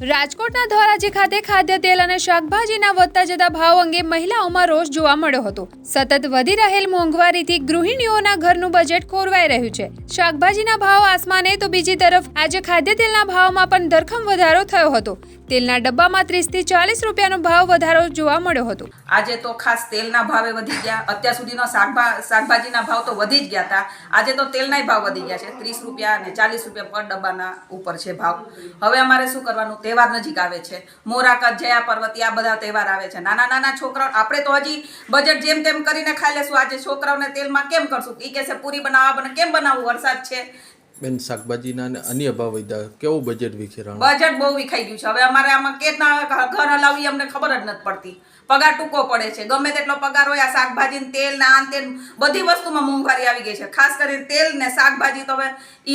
રાજકોટ રાજકોટના ધોરાજી ખાતે ખાદ્ય તેલ અને શાકભાજીના વધતા જતા ભાવ અંગે મહિલાઓમાં રોષ જોવા મળ્યો હતો. સતત વધી રહેલ મોંઘવારીથી ગૃહિણીઓના ઘરનું બજેટ ખોરવાઈ રહ્યું છે. શાકભાજીના ભાવ આસમાને તો બીજી તરફ આજે ખાદ્ય તેલના ભાવમાં પણ ધરખમ વધારો થયો હતો. તેલના ડબ્બામાં ત્રીસથી ચાલીસ રૂપિયાનો ભાવ વધારો જોવા મળ્યો હતો. આજે તો ખાસ તેલના ભાવે વધી ગયા. અત્યાર સુધીનો શાકભા, શાકભાજીના ભાવ તો વધી જ ગયા હતા. આજે તો તેલનાય ભાવ વધી ગયા છે. ત્રીસ રૂપિયા અને ચાલીસ રૂપિયા પર ડબ્બાના ઉપર છે ભાવ. હવે અમારે શું કરવાનું? તહેવાર નજીક આવે છે. મોરાકત જયા પર્વતી આ બધા તહેવાર આવે છે. નાના નાના છોકરાઓ આપણે તો હજી બજેટ જેમ તેમ કરીને ખાઈ લેશું. આજે છોકરાઓને તેલમાં કેમ કરશું? એ કહેશે પૂરી બનાવવા બને કેમ બનાવવું? વરસાદ છે. બેન શાકભાજીના અને અન્ય ભાવ વધ્યા. કેવું બજેટ વિખેરાણ? બજેટ બહુ વિખાઈ ગયું છે. હવે અમારે આમાં કેટલા ઘર હલાવી અમને ખબર જ નથી પડતી. પગાર ટૂંકો પડે છે. ગમે તેટલો પગાર હોય આ શાકભાજી તેલ ને આન તેલ બધી વસ્તુમાં મોંઘવારી આવી ગઈ છે. ખાસ કરીને તેલ ને શાકભાજી તો હવે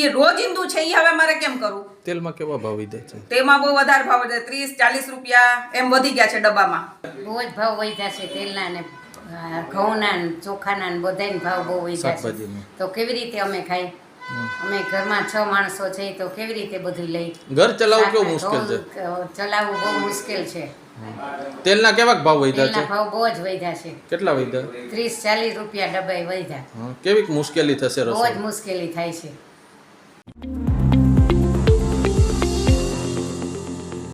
એ રોજિંદુ છે એ હવે મારે કેમ કરવું? તેલમાં કેવા ભાવ વધ્યા છે? તેમાં બહુ વધારે ભાવ વધ્યા. ત્રીસ ચાલીસ રૂપિયા એમ વધી ગયા છે ડબ્બામાં. બહુ જ ભાવ વધ્યા છે તેલના ને ઘઉંના ને ચોખાના ને બધાય ભાવ બહુ વધ્યા છે. તો કેવી રીતે અમે ખાઈ? અમે ઘરમાં છ માણસો છે તો કેવી રીતે બધું લઈ? ઘર ચલાવવું કેવું મુશ્કેલ છે? ચલાવવું બહુ મુશ્કેલ છે. તેલના કેવા ભાવ વધ્યા છે? ભાવ બહુ જ વધ્યા છે. કેટલા વધ્યા? ત્રીસ ચાલીસ રૂપિયા ડબ્બાઈ વધ્યા. કેવી મુશ્કેલી થશે બહુ જ મુશ્કેલી થાય છે.